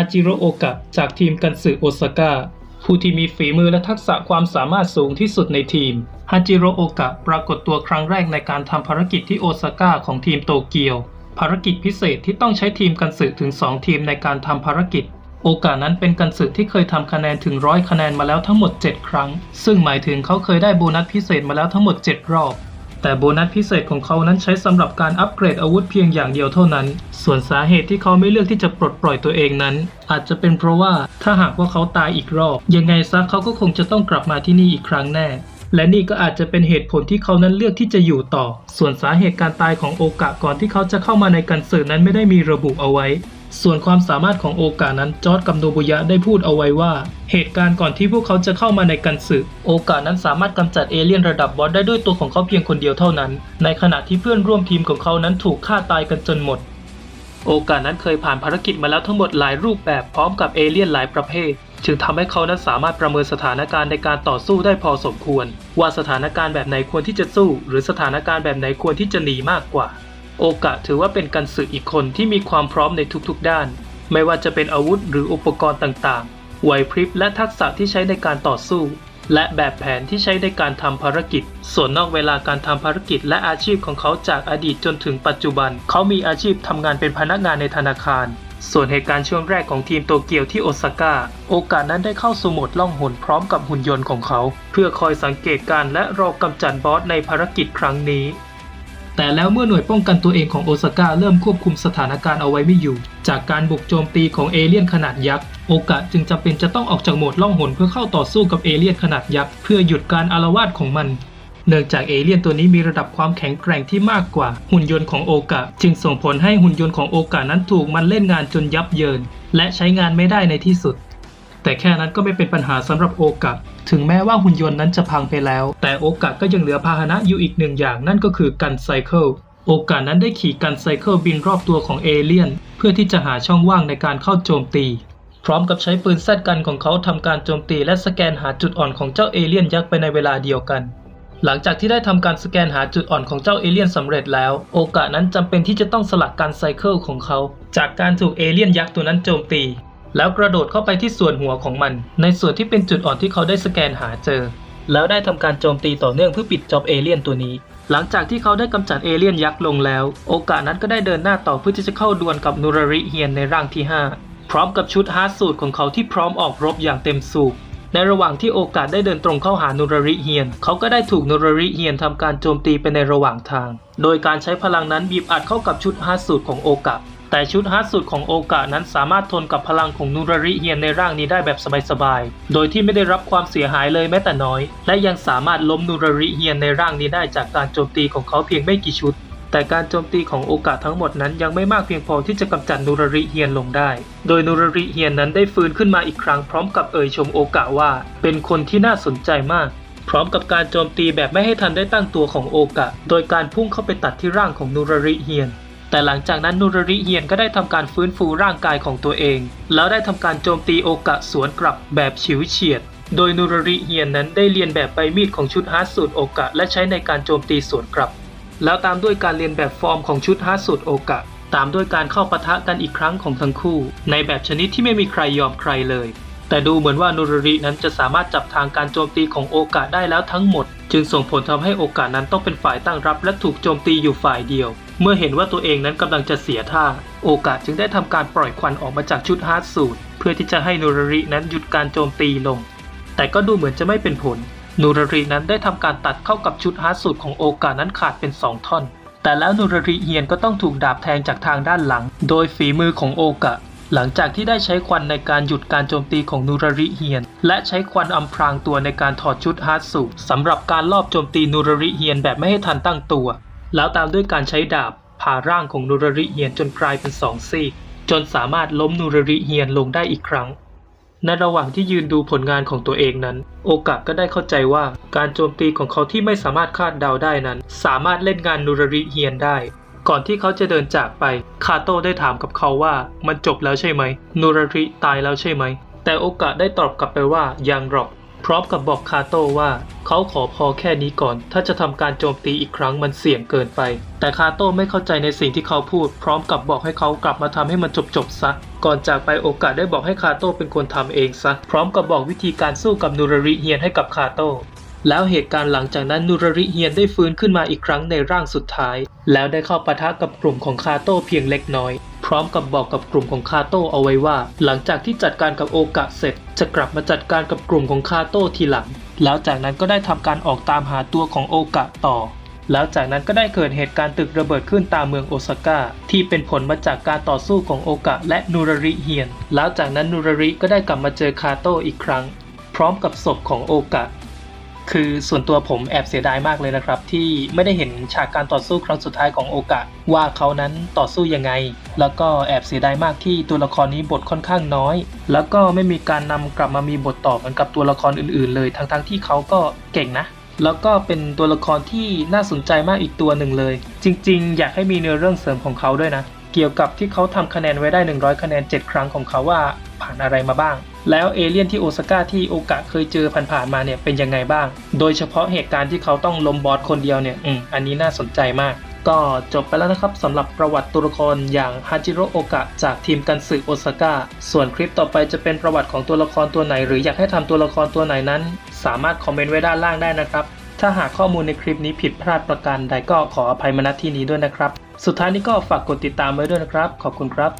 าจิโรโอกะจากทีมกันสึโอซาก้าผู้ที่มีฝีมือและทักษะความสามารถสูงที่สุดในทีมฮาจิโรโอกะปรากฏตัวครั้งแรกในการทำภารกิจที่โอซาก้าของทีมโตเกียว ภารกิจพิเศษที่ต้องใช้ทีมกันสึถึง 2 ทีมในการทำภารกิจ โอกาสนั้นเป็นกันสึที่เคยทำคะแนนถึงร้อยคะแนนมาแล้วทั้งหมด 7 ครั้ง ซึ่งหมายถึงเขาเคยได้โบนัสพิเศษมาแล้วทั้งหมด 7 รอบ แต่โบนัสพิเศษของเขานั้นใช้สำหรับการอัปเกรดอาวุธเพียงอย่างเดียวเท่านั้น ส่วนสาเหตุที่เขาไม่เลือกที่จะปลดปล่อยตัวเองนั้น อาจจะเป็นเพราะว่าถ้าหากว่าเขาตายอีกรอบ ยังไงซะเขาก็คงจะต้องกลับมาที่นี่อีกครั้งแน่ และนี่ก็อาจจะเป็นเหตุผลที่เขานั้นเลือกที่จะอยู่ต่อ ส่วนสาเหตุการตายของโอกะก่อนที่เขาจะเข้ามาในกันเสิร์นั้นไม่ได้มีระบุเอาไว้ ส่วนความสามารถของโอกานั้นจอร์ดกับโนบุยะได้พูดเอาไว้ว่า เหตุการณ์ก่อนที่พวกเขาจะเข้ามาในกันสึโอกานั้นสามารถกำจัดเอเลี่ยนระดับบอสได้ด้วยตัวของเขาเพียงคนเดียวเท่านั้น ในขณะที่เพื่อนร่วมทีมของเขานั้นถูกฆ่าตายกันจนหมด โอกานั้นเคยผ่านภารกิจมาแล้วทั้งหมดหลายรูปแบบพร้อมกับเอเลี่ยนหลายประเภท จึงทำให้เขานั้นสามารถประเมินสถานการณ์ในการต่อสู้ได้พอสมควร ว่าสถานการณ์แบบไหนควรที่จะสู้ หรือสถานการณ์แบบไหนควรที่จะหนีมากกว่า โอกะถือว่าเป็นกันสึอีกคนที่มีความพร้อมในทุกๆด้าน ไม่ว่าจะเป็นอาวุธหรืออุปกรณ์ต่างๆ ไหวพริบและทักษะที่ใช้ในการต่อสู้ และแบบแผนที่ใช้ในการทำภารกิจ ส่วนนอกเวลาการทำภารกิจและอาชีพของเขาจากอดีตจนถึงปัจจุบัน เขามีอาชีพทำงานเป็นพนักงานในธนาคาร ส่วนเหตุการณ์ช่วงแรกของทีมโตเกียวที่โอซาก้า โอกาสนั้นได้เข้าสู่โหมดล่องหนพร้อมกับหุ่นยนต์ของเขา เพื่อคอยสังเกตการณ์และรอกำจัดบอสในภารกิจครั้งนี้ แต่แล้วเมื่อหน่วยป้องกันตัวเองของโอซาก้าเริ่มควบคุมสถานการณ์เอาไว้ไม่อยู่ จากการบุกโจมตีของเอเลี่ยนขนาดยักษ์ โอกาสจึงจำเป็นจะต้องออกจากโหมดล่องหนเพื่อเข้าต่อสู้กับเอเลี่ยนขนาดยักษ์เพื่อหยุดการอารวาสของมันเนื่องจากเอเลี่ยนตัวนี้มีระดับความแข็งแกร่งที่มากกว่า หุ่นยนต์ของโอกาจึงส่งผลให้หุ่นยนต์ของโอกานั้นถูกมันเล่นงานจนยับเยิน และใช้งานไม่ได้ในที่สุด แต่แค่นั้นก็ไม่เป็นปัญหาสำหรับโอกะถึงแม้ว่าหุ่นยนต์นั้นจะพังไปแล้ว แต่โอกะก็ยังเหลือพาหนะอยู่อีกหนึ่งอย่างนั่นก็คือกันไซเคิลโอกาสนั้นได้ขี่กันไซเคิลบินรอบตัวของเอเลี่ยน เพื่อที่จะหาช่องว่างในการเข้าโจมตี พร้อมกับใช้ปืนแซดกันของเขาทำการโจมตีและสแกนหาจุดอ่อนของเจ้าเอเลี่ยนยักษ์ไปในเวลาเดียวกัน หลังจากที่ได้ทำการสแกนหาจุดอ่อนของเจ้าเอเลี่ยนสำเร็จแล้ว โอกาสนั้นจำเป็นที่จะต้องสลัดการไซเคิลของเขา จากการถูกเอเลี่ยนยักษ์ตัวนั้นโจมตี แล้วกระโดดเข้าไปที่ส่วนหัวของมัน ในส่วนที่เป็นจุดอ่อนที่เขาได้สแกนหาเจอ แล้วได้ทำการโจมตีต่อเนื่องเพื่อปิดจอบเอเลี่ยนตัวนี้ หลังจากที่เขาได้กำจัดเอเลี่ยนยักษ์ลงแล้ว โอกาสนั้นก็ได้เดินหน้าต่อเพื่อที่จะเข้าดวลกับนูราริเฮียนในร่างที่ 5 พร้อมกับชุดฮาร์ดสูตรของเขาที่พร้อมออกรบอย่างเต็มสูบในระหว่างที่โอกาสได้เดินตรงเข้าหานูราริเฮียน เขาก็ได้ถูกนูราริเฮียนทำการโจมตีไปในระหว่างทาง โดยการใช้พลังนั้นบีบอัดเข้ากับชุดฮาร์ดสูตรของโอกาส แต่ชุดฮาร์ดสูตรของโอกาสนั้นสามารถทนกับพลังของนูราริเฮียนในร่างนี้ได้แบบสบายๆ โดยที่ไม่ได้รับความเสียหายเลยแม้แต่น้อย และยังสามารถล้มนูราริเฮียนในร่างนี้ได้จากการโจมตีของเขาเพียงไม่กี่ชุด แต่การโจมตีของโอกาสทั้งหมดนั้นยังไม่มากเพียงพอที่จะกำจัดนูราริเฮียนลงได้ โดยนูราริเฮียนนั้นได้ฟื้นขึ้นมาอีกครั้งพร้อมกับเอ่ยชมโอกาว่า เป็นคนที่น่าสนใจมากพร้อมกับการโจมตีแบบไม่ให้ทันได้ตั้งตัวของโอกะ โดยการพุ่งเข้าไปตัดที่ร่างของนูราริเฮียน แต่หลังจากนั้นนูราริเฮียนก็ได้ทำการฟื้นฟูร่างกายของตัวเอง แล้วได้ทำการโจมตีโอกะสวนกลับแบบฉิวเฉียด โดยนูราริเฮียนนั้นได้เรียนแบบใบมีดของชุดฮาร์ดสูตรโอกะ และใช้ในการโจมตีสวนกลับ แล้วตามด้วยการเรียนแบบฟอร์มของชุดฮาร์ดสูตรโอกะ ตามด้วยการเข้าปะทะกันอีกครั้งของทั้งคู่ ในแบบชนิดที่ไม่มีใครยอมใครเลย แต่ดูเหมือนว่านูรรินั้นจะสามารถจับทางการโจมตีของโอกาสได้แล้วทั้งหมด จึงส่งผลทำให้โอกาสนั้นต้องเป็นฝ่ายตั้งรับและถูกโจมตีอยู่ฝ่ายเดียว เมื่อเห็นว่าตัวเองนั้นกำลังจะเสียท่า โอกาสจึงได้ทำการปล่อยควันออกมาจากชุดฮาร์ดสูตรเพื่อที่จะให้นูรรินั้นหยุดการโจมตีลง แต่ก็ดูเหมือนจะไม่เป็นผลนูรรินั้นได้ทำการตัดเข้ากับชุดฮาร์ดสูตรของโอกาสนั้นขาดเป็นสองท่อน แต่แล้วนูรริเฮียนก็ต้องถูกดาบแทงจากทางด้านหลัง โดยฝีมือของโอกะ หลังจากที่ได้ใช้ควันในการหยุดการโจมตีของนูราริเฮียน และใช้ควันอำพรางตัวในการถอดชุดฮาร์ดสูสำหรับการลอบโจมตีนูราริเฮียนแบบไม่ให้ทันตั้งตัว แล้วตามด้วยการใช้ดาบผ่าร่างของนูราริเฮียนจนกลายเป็นสองซีก จนสามารถล้มนูราริเฮียนลงได้อีกครั้งในระหว่างที่ยืนดูผลงานของตัวเองนั้น โอกะก็ได้เข้าใจว่า การโจมตีของเขาที่ไม่สามารถคาดเดาได้นั้น สามารถเล่นงานนูราริเฮียนได้ ก่อนที่เขาจะเดินจากไป คาโต้ได้ถามกับเขาว่ามันจบแล้วใช่ไหมนูราริตายแล้วใช่ไหม แต่โอกะได้ตอบกลับไปว่ายังหรอก พร้อมกับบอกคาโต้ว่าเขาขอพอแค่นี้ก่อน ถ้าจะทำการโจมตีอีกครั้งมันเสี่ยงเกินไป แต่คาโต้ไม่เข้าใจในสิ่งที่เขาพูด พร้อมกับบอกให้เขากลับมาทำให้มันจบๆซะ ก่อนจากไปโอกาสได้บอกให้คาโต้เป็นคนทำเองซะ พร้อมกับบอกวิธีการสู้กับนูราริเฮียนให้กับคาโต้ แล้วเหตุการณ์หลังจากนั้นนูราริเฮียนได้ฟื้นขึ้นมาอีกครั้งในร่างสุดท้าย แล้วได้เข้าปะทะกับกลุ่มของคาโต้เพียงเล็กน้อย พร้อมกับบอกกับกลุ่มของคาโต้เอาไว้ว่า หลังจากที่จัดการกับโอกะเสร็จ จะกลับมาจัดการกับกลุ่มของคาโต้ทีหลัง แล้วจากนั้นก็ได้ทำการออกตามหาตัวของโอกะต่อ แล้วจากนั้นก็ได้เกิดเหตุการณ์ตึกระเบิดขึ้นตามเมืองโอซาก้าที่เป็นผลมาจากการต่อสู้ของโอกะและนูราริเฮียน แล้วจากนั้นนูราริก็ได้กลับมาเจอคาโต้อีกครั้ง พร้อมกับศพของโอกะ คือส่วนตัวผมแอบเสียดายมากเลยนะครับ ที่ไม่ได้เห็นฉากการต่อสู้ครั้งสุดท้ายของโอกะ ว่าเขานั้นต่อสู้ยังไง แล้วก็แอบเสียดายมากที่ตัวละครนี้บทค่อนข้างน้อย แล้วก็ไม่มีการนำกลับมามีบทต่อเหมือนกับตัวละครอื่นๆ เลย ทั้งๆที่เขาก็เก่งนะแล้วก็เป็นตัวละครที่น่าสนใจมากอีกตัวหนึ่งเลย จริง ๆ อยากให้มีเนื้อเรื่องเสริมของเขาด้วยนะ เกี่ยวกับที่เขาทำคะแนนไว้ได้ 100 คะแนน 7 ครั้งของเขาว่าผ่านอะไรมาบ้าง แล้วเอเลี่ยนที่โอซาก้าที่โอกะเคยเจอผ่านๆมาเนี่ยเป็นยังไงบ้าง โดยเฉพาะเหตุการณ์ที่เขาต้องล้มบอสคนเดียวเนี่ยอืมอันนี้น่าสนใจมาก ก็จบไปแล้วนะครับสำหรับประวัติตัวละครอย่างฮาจิโร่โอกะจากทีมกันสึโอซาก้าส่วนคลิปต่อไปจะเป็นประวัติของตัวละครตัวไหน หรืออยากให้ทำตัวละครตัวไหนนั้น สามารถคอมเมนต์ไว้ด้านล่างได้นะครับถ้าหากข้อมูลในคลิปนี้ผิดพลาดประการใดก็ขออภัยมาณที่นี้ด้วยนะครับ สุดท้ายนี้ก็ฝากกดติดตามไว้ด้วยนะครับ ขอบคุณครับ